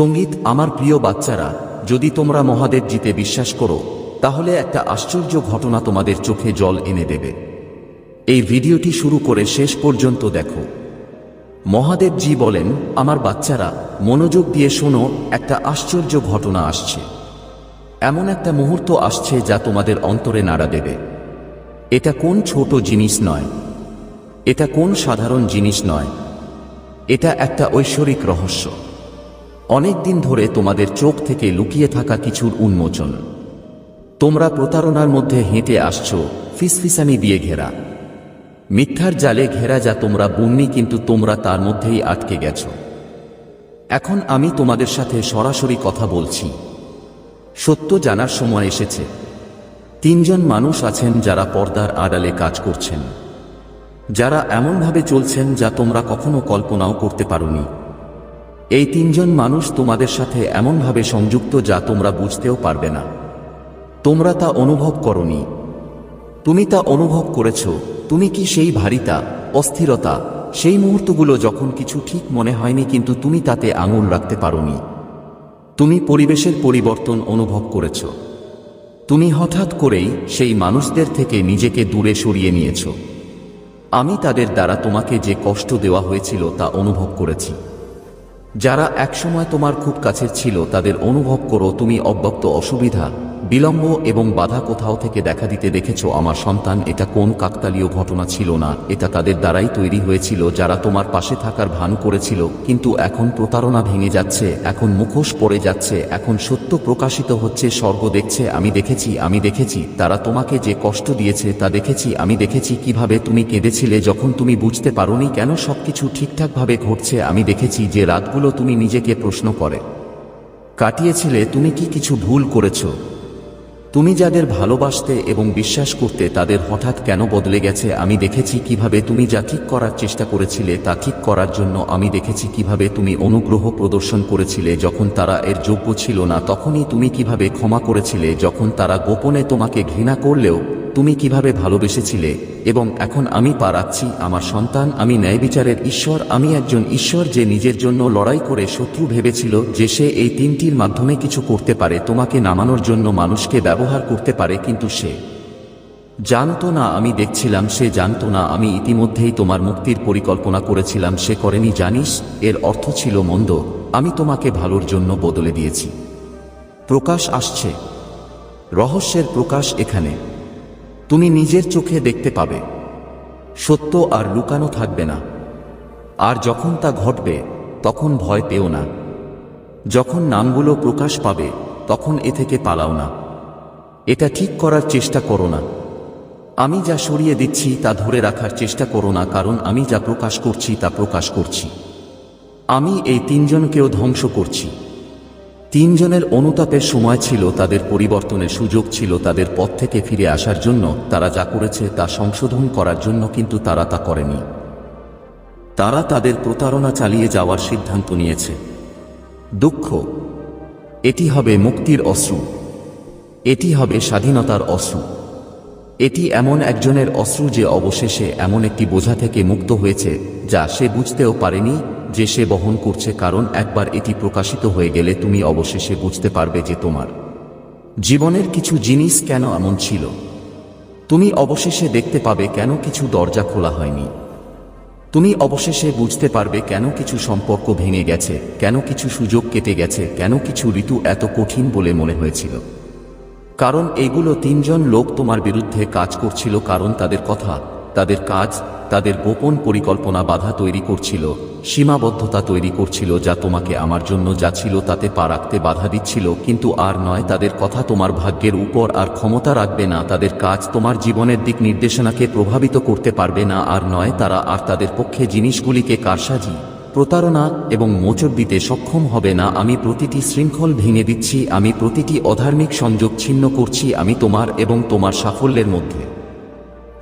সংগীত আমার প্রিয় বাচ্চারা, যদি তোমরা মহাদেব জিতে বিশ্বাস করো, তাহলে একটা আশ্চর্য ঘটনা তোমাদের চোখে জল এনে দেবে। এই ভিডিওটি শুরু করে শেষ পর্যন্ত দেখো। মহাদেবজি বলেন, আমার বাচ্চারা, মনোযোগ দিয়ে শোনো, একটা আশ্চর্য ঘটনা আসছে। এমন একটা মুহূর্ত আসছে যা তোমাদের অন্তরে নাড়া দেবে। এটা কোন ছোট জিনিস নয়। এটা কোন সাধারণ জিনিস নয়। এটা একটা ঐশ্বরিক রহস্য। অনেক দিন ধরে তোমাদের চোখ থেকে লুকিয়ে থাকা কিছুর উন্মোচন। তোমরা প্রতারণার মধ্যে হেঁটে আসছো ফিসফিসানি দিয়ে ঘেরা। মিথ্যার জালে ঘেরা যা তোমরা বুননি কিন্তু তোমরা তার মধ্যেই আটকে গেছ। এখন আমি তোমাদের সাথে সরাসরি কথা বলছি। সত্য জানার সময় এসেছে। তিনজন মানুষ আছেন যারা পর্দার আড়ালে কাজ করছেন। যারা এমনভাবে চলছেন যা তোমরা কখনো কল্পনাও করতে পারোনি। এই তিনজন মানুষ তোমাদের সাথে এমনভাবে সংযুক্ত যা তোমরা বুঝতেও পারবে না। তোমরা তা অনুভব করনি। তুমি তা অনুভব করেছ। তুমি কি সেই ভারিতা, অস্থিরতা, সেই মুহূর্তগুলো যখন কিছু ঠিক মনে হয়নি কিন্তু তুমি তাতে আঙুল রাখতে পারোনি। তুমি পরিবেশের পরিবর্তন অনুভব করেছ। তুমি হঠাৎ করেই সেই মানুষদের থেকে নিজেকে দূরে সরিয়ে নিয়েছ। আমি তাদের দ্বারা তোমাকে যে কষ্ট দেওয়া হয়েছিল তা অনুভব করেছি। যারা একসময় তোমার খুব কাছের ছিল তাদের অনুভব করো তুমি অব্যক্ত অসুবিধা। বিলম্ব এবং বাধা কোথাও থেকে দেখা দিতে দেখেছ আমার সন্তান, এটা কোন কাকতালীয় ঘটনা ছিল না, এটা তাদের দ্বারাই তৈরি হয়েছিল, যারা তোমার পাশে থাকার ভান করেছিল, কিন্তু এখন প্রতারণা ভেঙে যাচ্ছে, এখন মুখোশ পড়ে যাচ্ছে, এখন সত্য প্রকাশিত হচ্ছে, স্বর্গ দেখছে, আমি দেখেছি আমি দেখেছি, তারা তোমাকে যে কষ্ট দিয়েছে তা দেখেছি, আমি দেখেছি, কীভাবে তুমি কেঁদেছিলে, যখন তুমি বুঝতে পারোনি কেন সবকিছু ঠিকঠাকভাবে ঘটছে, আমি দেখেছি যে রাতগুলো তুমি নিজেকে প্রশ্ন করে, কাটিয়েছিলে, তুমি কি কিছু ভুল করেছ? তুমি যাদের ভালোবাসতে এবং বিশ্বাস করতে তাদের হঠাৎ কেন বদলে গেছে আমি দেখেছি কীভাবে তুমি যা ঠিক করার চেষ্টা করেছিলে তা ঠিক করার জন্য আমি দেখেছি কীভাবে তুমি অনুগ্রহ প্রদর্শন করেছিলে যখন তারা এর যোগ্য ছিল না, তখনই তুমি কীভাবে ক্ষমা করেছিলে যখন তারা গোপনে তোমাকে ঘৃণা করলেও তুমি কীভাবে ভালোবেসেছিলে, এবং এখন আমি পা রাখছি আমার সন্তান, আমি ন্যায় বিচারের ঈশ্বর, আমি একজন ঈশ্বর যে নিজের জন্য লড়াই করে শত্রু ভেবেছিল যে সে এই তিনটির মাধ্যমে কিছু করতে পারে, তোমাকে নামানোর জন্য মানুষকে ব্যবহার করতে পারে, কিন্তু সে জানতো না আমি দেখছিলাম, সে জানতো না আমি ইতিমধ্যেই তোমার মুক্তির পরিকল্পনা করেছিলাম, সে করেনি, জানিস, এর অর্থ ছিল মন্দ, আমি তোমাকে ভালোর জন্য বদলে দিয়েছি। প্রকাশ আসছে। রহস্যের প্রকাশ এখানে। তুমি নিজের চোখে দেখতে পাবে। সত্য আর লুকানো থাকবে না। আর যখন তা ঘটবে, তখন ভয় পেও না। যখন নামগুলো প্রকাশ পাবে, তখন এ থেকে পালাও না। এটা ঠিক করার চেষ্টা করো না। আমি যা সরিয়ে দিচ্ছি, তা ধরে রাখার চেষ্টা করো না, কারণ আমি যা প্রকাশ করছি, তা প্রকাশ করছি। আমি এই তিনজনকেও ধ্বংস করছি। তিনজনের অনুতাপের সময় ছিল তাদের পরিবর্তনের সুযোগ ছিল তাদের পথ থেকে ফিরে আসার জন্য তারা যা করেছে তা সংশোধন করার জন্য কিন্তু তারা তা করেনি। তারা তাদের প্রতারণা চালিয়ে যাওয়ার সিদ্ধান্ত নিয়েছে। দুঃখ। এটি হবে মুক্তির অশ্রু। এটি হবে স্বাধীনতার অশ্রু। এটি এমন একজনের অশ্রু যে অবশেষে এমন একটি বোঝা থেকে মুক্ত হয়েছে যা সে বুঝতেও পারেনি যে সে বহন করছে কারণ একবার এটি প্রকাশিত হয়ে গেলে তুমি অবশেষে বুঝতে পারবে যে তোমার জীবনের কিছু জিনিস কেন এমন ছিল। তুমি অবশেষে দেখতে পাবে কেন কিছু দরজা খোলা হয়নি। তুমি অবশেষে বুঝতে পারবে কেন কিছু সম্পর্ক ভেঙে গেছে, কেন কিছু সুযোগ কেটে গেছে, কেন কিছু ঋতু এত কঠিন বলে মনে হয়েছিল। কারণ এগুলো তিনজন লোক তোমার বিরুদ্ধে কাজ করছিল কারণ তাদের কথা। তাদের কাজ, তাদের গোপন পরিকল্পনা বাধা তৈরি করছিল, সীমাবদ্ধতা তৈরি করছিল যা তোমাকে আমার জন্য যা ছিল তাতে পা রাখতে বাধা দিচ্ছিল, কিন্তু আর নয় তাদের কথা তোমার ভাগ্যের উপর আর ক্ষমতা রাখবে না, তাদের কাজ তোমার জীবনের দিক নির্দেশনাকে প্রভাবিত করতে পারবে না, আর নয় তারা আর তাদের পক্ষে জিনিসগুলিকে কারসাজি, প্রতারণা এবং মোচড় দিতে সক্ষম হবে না, আমি প্রতিটি শৃঙ্খল ভেঙে দিচ্ছি, আমি প্রতিটি অধার্মিক সংযোগ ছিন্ন করছি, আমি তোমার এবং তোমার সাফল্যের মধ্যে।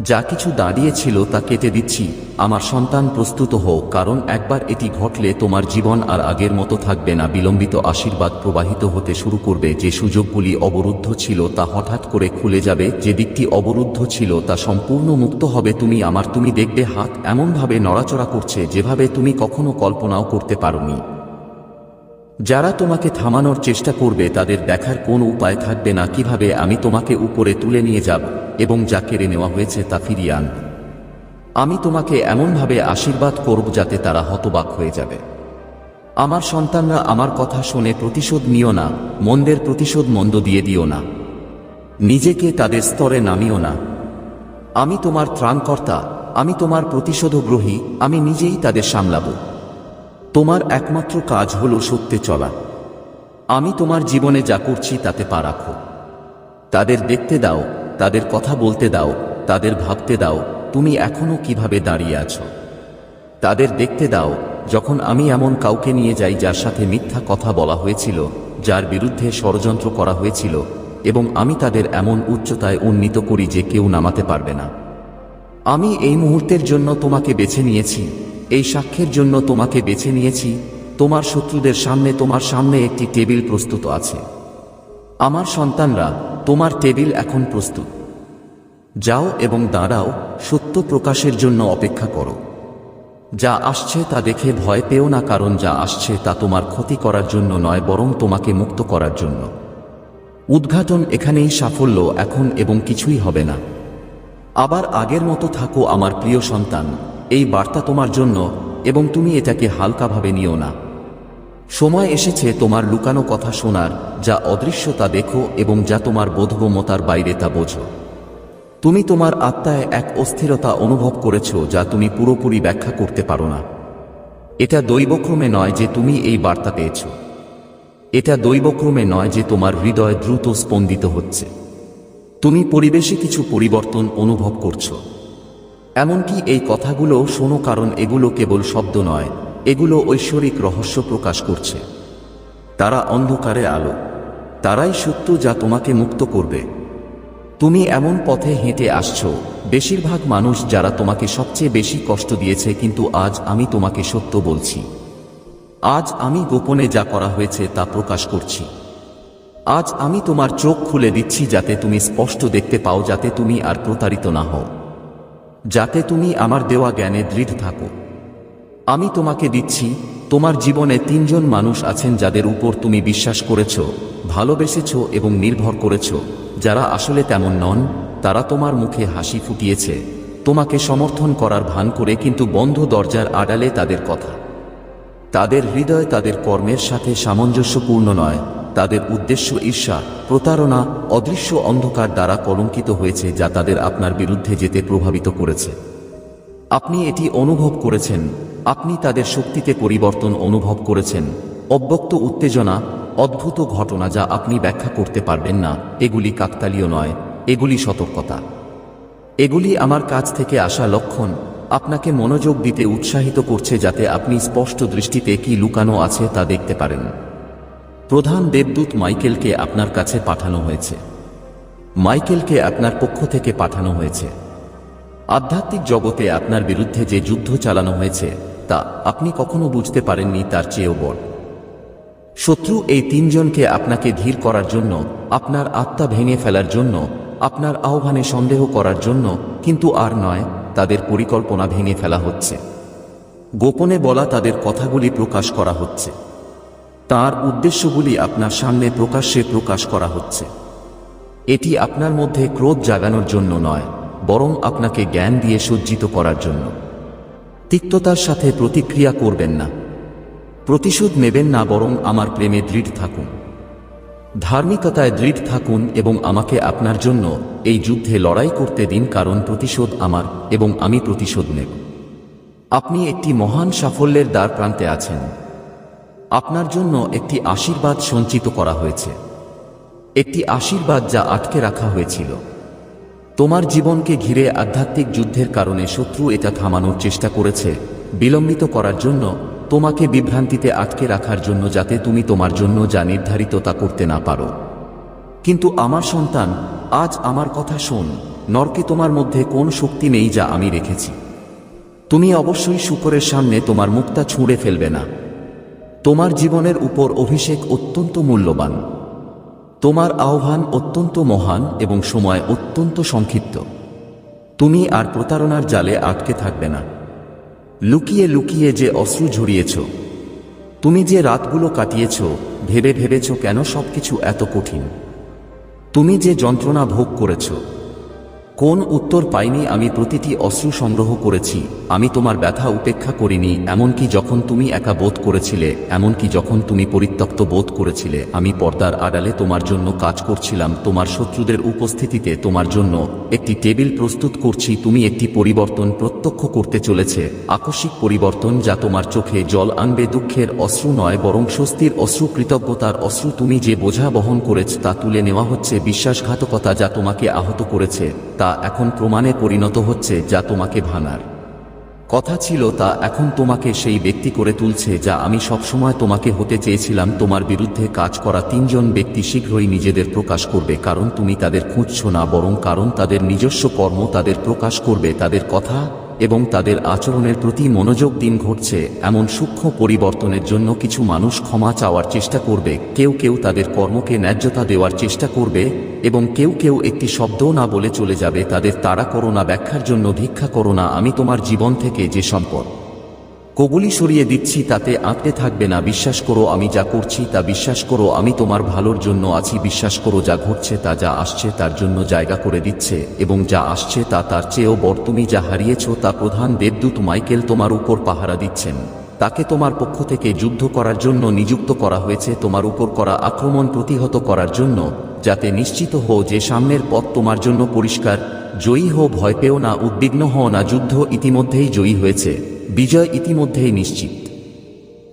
যা কিছু দাঁড়িয়েছিল তা কেটে দিচ্ছি, আমার সন্তান প্রস্তুত হোক, কারণ একবার এটি ঘটলে তোমার জীবন আর আগের মতো থাকবে না। বিলম্বিত আশীর্বাদ প্রবাহিত হতে শুরু করবে। যে সুযোগগুলি অবরুদ্ধ ছিল তা হঠাৎ করে খুলে যাবে। যে দিকটি অবরুদ্ধ ছিল তা সম্পূর্ণ মুক্ত হবে। তুমি আমার, তুমি দেখবে হাত এমনভাবে নড়াচড়া করছে যেভাবে তুমি কখনো কল্পনাও করতে পারোনি। যারা তোমাকে থামানোর চেষ্টা করবে, তাদের দেখার কোন উপায় থাকবে না। কীভাবে আমি তোমাকে উপরে তুলে নিয়ে যাব? এবং যা কেড়ে নেওয়া হয়েছে তা ফিরিয়ে আনব আমি তোমাকে এমনভাবে আশীর্বাদ করব যাতে তারা হতবাক হয়ে যাবে। আমার সন্তানরা আমার কথা শুনে প্রতিশোধ নিও না, মন্দের প্রতিশোধ মন্দ দিয়ে দিও না। নিজেকে তাদের স্তরে নামিও না। আমি তোমার ত্রাণকর্তা, আমি তোমার প্রতিশোধগ্রহী, আমি নিজেই তাদের সামলাব। তোমার একমাত্র কাজ হল সত্যে চলা। আমি তোমার জীবনে যা করছি তাতে পা রাখো। তাদের দেখতে দাও তাদের কথা বলতে দাও, তাদের ভাবতে দাও, তুমি এখনও কীভাবে দাঁড়িয়ে আছো। তাদের দেখতে দাও, যখন আমি এমন কাউকে নিয়ে যাই যার সাথে মিথ্যা কথা বলা হয়েছিল, যার বিরুদ্ধে ষড়যন্ত্র করা হয়েছিল, এবং আমি তাদের এমন উচ্চতায় উন্নীত করি যে কেউ নামাতে পারবে না। আমি এই মুহূর্তের জন্য তোমাকে বেছে নিয়েছি, এই সাক্ষ্যের জন্য তোমাকে বেছে নিয়েছি, তোমার শত্রুদের সামনে, তোমার সামনে একটি টেবিল প্রস্তুত আছে। আমার সন্তানরা তোমার টেবিল এখন প্রস্তুত। যাও এবং দাঁড়াও, সত্য প্রকাশের জন্য অপেক্ষা করো। যা আসছে তা দেখে ভয় পেও না, কারণ যা আসছে তা তোমার ক্ষতি করার জন্য নয়, বরং তোমাকে মুক্ত করার জন্য। উদ্ঘাটন এখানেই সাফল্য, এখন এবং কিছুই হবে না। আবার আগের মতো থাকো, আমার প্রিয় সন্তান, এই বার্তা তোমার জন্য, এবং তুমি এটাকে হালকাভাবে নিও না। সময় এসেছে তোমার লুকানো কথা শোনার, যা অদৃশ্য তা দেখো এবং যা তোমার বোধগম্যতার বাইরে তা বোঝো। তুমি তোমার আত্মায় এক অস্থিরতা অনুভব করেছ যা তুমি পুরোপুরি ব্যাখ্যা করতে পারো না। এটা দৈবক্রমে নয় যে তুমি এই বার্তা পেয়েছ। এটা দৈবক্রমে নয় যে তোমার হৃদয় দ্রুত স্পন্দিত হচ্ছে। তুমি পরিবেশে কিছু পরিবর্তন অনুভব করছ। এমনকি এই কথাগুলো শোনো কারণ এগুলো কেবল শব্দ নয় এগুলো ঐশ্বরিক রহস্য প্রকাশ করছে। তারা অন্ধকারে আলো। তারাই সত্য যা তোমাকে মুক্ত করবে। তুমি এমন পথে হেঁটে আসছ, বেশিরভাগ মানুষ যারা তোমাকে সবচেয়ে বেশি কষ্ট দিয়েছে কিন্তু আজ আমি তোমাকে সত্য বলছি। আজ আমি গোপনে যা করা হয়েছে তা প্রকাশ করছি। আজ আমি তোমার চোখ খুলে দিচ্ছি যাতে তুমি স্পষ্ট দেখতে পাও যাতে তুমি আর প্রতারিত না হও। যাতে তুমি আমার দেওয়া জ্ঞানে দৃঢ় থাকো। আমি তোমাকে দিচ্ছি, তোমার জীবনে তিনজন মানুষ আছেন যাদের উপর তুমি বিশ্বাস করেছ, ভালোবেসেছ এবং নির্ভর করেছ। যারা আসলে তেমন নন, তারা তোমার মুখে হাসি ফুটিয়েছে। তোমাকে সমর্থন করার ভান করে কিন্তু বন্ধ দরজার আড়ালে তাদের কথা। তাদের হৃদয় তাদের কর্মের সাথে সামঞ্জস্যপূর্ণ নয়। তাদের উদ্দেশ্য ঈর্ষা, প্রতারণা, অদৃশ্য অন্ধকার দ্বারা কলঙ্কিত হয়েছে যা তাদের আপনার বিরুদ্ধে যেতে প্রভাবিত করেছে। আপনি এটি অনুভব করেছেন আপনি তাদের শক্তিতে পরিবর্তন অনুভব করেছেন। অব্যক্ত উত্তেজনা, অদ্ভুত ঘটনা যা আপনি ব্যাখ্যা করতে পারবেন না, এগুলি কাকতালীয় নয়, এগুলি সতর্কতা। এগুলি আমার কাছ থেকে আসা লক্ষণ, আপনাকে মনোযোগ দিতে উৎসাহিত করছে যাতে আপনি স্পষ্ট দৃষ্টিতে কি লুকানো আছে তা দেখতে পারেন। প্রধান দেবদূত মাইকেলকে আপনার কাছে পাঠানো হয়েছে। মাইকেলকে আপনার পক্ষ থেকে পাঠানো হয়েছে। আধ্যাত্মিক জগতে আপনার বিরুদ্ধে যে যুদ্ধ চালানো হয়েছে তা আপনি কখনো বুঝতে পারেননি তার চেয়েও বড়। শত্রু এই তিনজনকে আপনাকে ধীর করার জন্য, আপনার আত্মা ভেঙে ফেলার জন্য, আপনার আহ্বানে সন্দেহ করার জন্য, কিন্তু আর নয়, তাদের পরিকল্পনা ভেঙে ফেলা হচ্ছে। গোপনে বলা তাদের কথাগুলি প্রকাশ করা হচ্ছে। তার উদ্দেশ্যগুলি আপনার সামনে প্রকাশ্যে প্রকাশ করা হচ্ছে। এটি আপনার মধ্যে ক্রোধ জাগানোর জন্য নয়, বরং আপনাকে জ্ঞান দিয়ে সজ্জিত করার জন্য। তিক্ততার সাথে প্রতিক্রিয়া করবেন না। প্রতিশোধ নেবেন না বরং আমার প্রেমে দৃঢ় থাকুন। ধার্মিকতায় দৃঢ় থাকুন এবং আমাকে আপনার জন্য এই যুদ্ধে লড়াই করতে দিন কারণ প্রতিশোধ আমার এবং আমি প্রতিশোধ নেব। আপনি একটি মহান সাফল্যের দ্বার প্রান্তে আছেন। আপনার জন্য একটি আশীর্বাদ সঞ্চিত করা হয়েছে। একটি আশীর্বাদ যা আটকে রাখা হয়েছিল। তোমার জীবনকে ঘিরে আধ্যাত্মিক যুদ্ধের কারণে শত্রু এটা থামানোর চেষ্টা করেছে। বিলম্বিত করার জন্য, তোমাকে বিভ্রান্তিতে আটকে রাখার জন্য যাতে তুমি তোমার জন্য যা নির্ধারিত তা করতে না পারো। কিন্তু আমার সন্তান, আজ আমার কথা শোন, নরকে তোমার মধ্যে কোন শক্তি নেই যা আমি রেখেছি। তুমি অবশ্যই শুকরের সামনে তোমার মুক্তা ছুঁড়ে ফেলবে না। তোমার জীবনের উপর অভিষেক অত্যন্ত মূল্যবান। তোমার আহ্বান অত্যন্ত মহান এবং সময় অত্যন্ত সংক্ষিপ্ত। তুমি আর প্রতারণার জালে আটকে থাকবে না। লুকিয়ে লুকিয়ে যে অশ্রু ঝরিয়েছ, তুমি যে রাতগুলো কাটিয়েছ, ভেবে ভেবেছ কেন সবকিছু এত কঠিন? তুমি যে যন্ত্রণা ভোগ করেছ কোন উত্তর পাইনি আমি প্রতিটি অশ্রু সংগ্রহ করেছি, আমি তোমার ব্যথা উপেক্ষা করিনি, এমনকি যখন তুমি একা বোধ করেছিলে, এমনকি যখন তুমি পরিত্যক্ত বোধ করেছিলে, আমি পর্দার আড়ালে তোমার জন্য কাজ করছিলাম, তোমার শত্রুদের উপস্থিতিতে তোমার জন্য একটি টেবিল প্রস্তুত করছি, তুমি একটি পরিবর্তন প্রত্যক্ষ করতে চলেছে, আকস্মিক পরিবর্তন যা তোমার চোখে জল আনবে দুঃখের অশ্রু নয়, বরং স্বস্তির অশ্রু, কৃতজ্ঞতার অশ্রু তুমি যে বোঝা বহন করেছ তা তুলে নেওয়া হচ্ছে বিশ্বাসঘাতকতা যা তোমাকে আহত করেছে, তা এখন প্রমাণে পরিণত হচ্ছে যা তোমাকে ভাঙার। কথা ছিল তা এখন তোমাকে সেই ব্যক্তি করে তুলছে যা আমি সবসময় তোমাকে হতে চেয়েছিলাম। তোমার বিরুদ্ধে কাজ করা তিনজন ব্যক্তি শীঘ্রই নিজেদের প্রকাশ করবে কারণ তুমি তাদের খুঁজছ না, বরং কারণ তাদের নিজস্ব কর্ম তাদের প্রকাশ করবে। তাদের কথা এবং তাদের আচরণের প্রতি মনোযোগ দিন ঘটছে, এমন সূক্ষ্ম পরিবর্তনের জন্য কিছু মানুষ ক্ষমা চাওয়ার চেষ্টা করবে, কেউ কেউ তাদের কর্মকে ন্যায্যতা দেওয়ার চেষ্টা করবে, এবং কেউ কেউ একটি শব্দও না বলে চলে যাবে, তাদের তারা করোনা ব্যাখ্যার জন্য ভিক্ষা করোনা আমি তোমার জীবন থেকে যে সম্পদ কবুলি সরিয়ে দিচ্ছি, তাতে আঁকতে থাকবে না। বিশ্বাস করো, আমি যা করছি তা বিশ্বাস করো, আমি তোমার ভালোর জন্য আছি। বিশ্বাস করো, যা ঘটছে তা যা আসছে, তার জন্য জায়গা করে দিচ্ছে, এবং যা আসছে তা তার চেয়েও বড়। তুমি যা হারিয়েছ তা প্রধান দেবদূত মাইকেল তোমার উপর পাহারা দিচ্ছেন। তাকে তোমার পক্ষ থেকে যুদ্ধ করার জন্য নিযুক্ত করা হয়েছে, তোমার উপর করা আক্রমণ প্রতিহত করার জন্য, যাতে নিশ্চিত হও যে সামনের পথ তোমার জন্য পরিষ্কার। জয়ী হো ভয় পেও না, উদ্বিগ্ন হও না, যুদ্ধ ইতিমধ্যেই জয়ী হয়েছে। বিজয় ইতিমধ্যেই নিশ্চিত।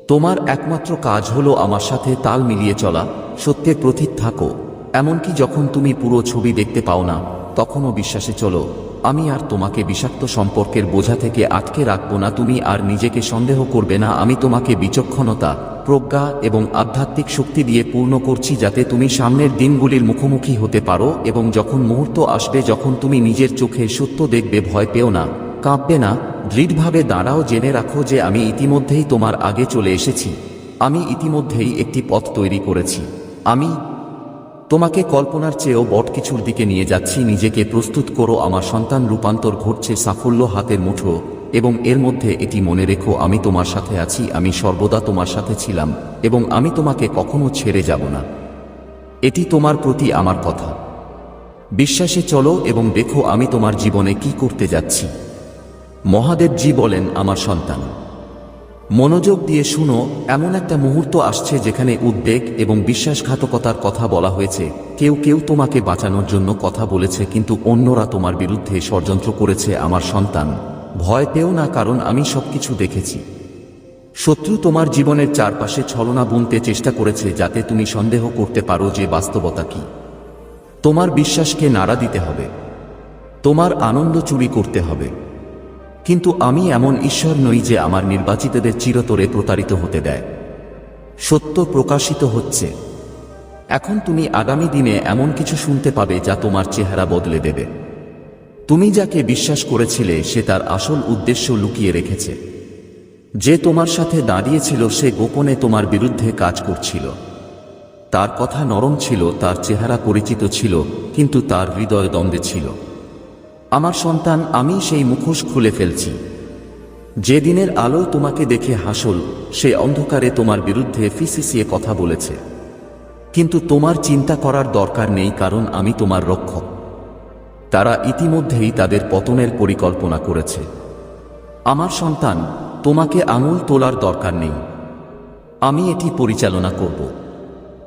তোমার একমাত্র কাজ হলো আমার সাথে তাল মিলিয়ে চলা, সত্যের প্রতীক থাকো। এমনকি যখন তুমি পুরো ছবি দেখতে পাও না, তখনও বিশ্বাসে চলো, আমি আর তোমাকে বিষাক্ত সম্পর্কের বোঝা থেকে আটকে রাখব না, তুমি আর নিজেকে সন্দেহ করবে না, আমি তোমাকে বিচক্ষণতা, প্রজ্ঞা এবং আধ্যাত্মিক শক্তি দিয়ে পূর্ণ করছি যাতে তুমি সামনের দিনগুলির মুখোমুখি হতে পারো এবং যখন মুহূর্ত আসবে, যখন তুমি নিজের চোখে সত্য দেখবে, ভয় পেও না, কাঁপবে না দৃঢ়ভাবে দাঁড়াও, জেনে রাখো যে আমি ইতিমধ্যেই তোমার আগে চলে এসেছি। আমি ইতিমধ্যেই একটি পথ তৈরি করেছি। আমি তোমাকে কল্পনার চেয়েও বট কিছুর দিকে নিয়ে যাচ্ছি। নিজেকে প্রস্তুত করো, আমার সন্তান রূপান্তর ঘটছে সাফল্য হাতের মুঠো এবং এর মধ্যে এটি মনে রেখো, আমি তোমার সাথে আছি, আমি সর্বদা তোমার সাথে ছিলাম এবং আমি তোমাকে কখনো ছেড়ে যাব না। এটি তোমার প্রতি আমার কথা। বিশ্বাসে চলো এবং দেখো আমি তোমার জীবনে কি করতে যাচ্ছি। মহাদেবজি বলেন, আমার সন্তান, মনোযোগ দিয়ে শুনো, এমন একটা মুহূর্ত আসছে যেখানে উদ্বেগ এবং বিশ্বাসঘাতকতার কথা বলা হয়েছে। কেউ কেউ তোমাকে বাঁচানোর জন্য কথা বলেছে, কিন্তু অন্যরা তোমার বিরুদ্ধে ষড়যন্ত্র করেছে, আমার সন্তান। ভয় পেও না, কারণ আমি সবকিছু দেখেছি। শত্রু তোমার জীবনের চারপাশে ছলনা বুনতে চেষ্টা করেছে, যাতে তুমি সন্দেহ করতে পারো যে বাস্তবতা কি। তোমার বিশ্বাসকে নাড়া দিতে হবে। তোমার আনন্দ চুরি করতে হবে। কিন্তু আমি এমন ঈশ্বর নই যে আমার নির্বাচিতদের চিরতরে প্রতারিত হতে দেয়। সত্য প্রকাশিত হচ্ছে। এখন তুমি আগামী দিনে এমন কিছু শুনতে পাবে যা তোমার চেহারা বদলে দেবে। তুমি যাকে বিশ্বাস করেছিলে, সে তার আসল উদ্দেশ্য লুকিয়ে রেখেছে। যে তোমার সাথে দাঁড়িয়েছিল, সে গোপনে তোমার বিরুদ্ধে কাজ করছিল। তার কথা নরম ছিল, তার চেহারা পরিচিত ছিল, কিন্তু তার হৃদয় দ্বন্দ্বে ছিল। আমার সন্তান আমি সেই মুখোশ খুলে ফেলছি। যে দিনের আলো তোমাকে দেখে হাসল, সে অন্ধকারে তোমার বিরুদ্ধে ফিসিসিয়ে কথা বলেছে। কিন্তু তোমার চিন্তা করার দরকার নেই, কারণ আমি তোমার রক্ষক। তারা ইতিমধ্যেই তাদের পতনের পরিকল্পনা করেছে। আমার সন্তান, তোমাকে আঙুল তোলার দরকার নেই। আমি এটি পরিচালনা করব।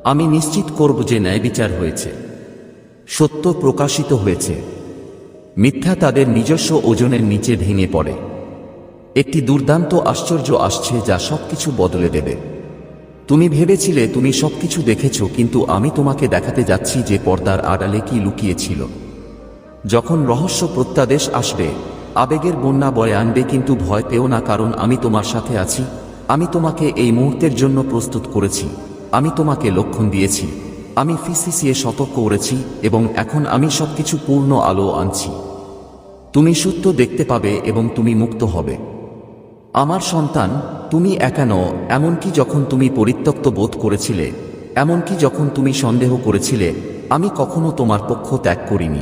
আমি নিশ্চিত করব যে ন্যায় বিচার হয়েছে। সত্য প্রকাশিত হয়েছে। মিথ্যা তাদের নিজস্ব ওজনের নিচে ভেঙে পড়ে। একটি দুর্দান্ত আশ্চর্য আসছে যা সবকিছু বদলে দেবে। তুমি ভেবেছিলে তুমি সবকিছু দেখেছ, কিন্তু আমি তোমাকে দেখাতে যাচ্ছি যে পর্দার আড়ালে কি লুকিয়েছিল যখন রহস্য প্রত্যাদেশ আসবে, আবেগের বন্যা বয়ে আনবে, কিন্তু ভয় পেও না, কারণ আমি তোমার সাথে আছি। আমি তোমাকে এই মুহূর্তের জন্য প্রস্তুত করেছি। আমি তোমাকে লক্ষণ দিয়েছি। আমি ফিসিসিয়ে সতর্ক করেছি এবং এখন আমি সবকিছু পূর্ণ আলো আনছি। তুমি সত্য দেখতে পাবে এবং তুমি মুক্ত হবে। আমার সন্তান, তুমি একা নও, এমনকি যখন তুমি পরিত্যক্ত বোধ করেছিলে, এমনকি যখন তুমি সন্দেহ করেছিলে, আমি কখনো তোমার পক্ষ ত্যাগ করিনি।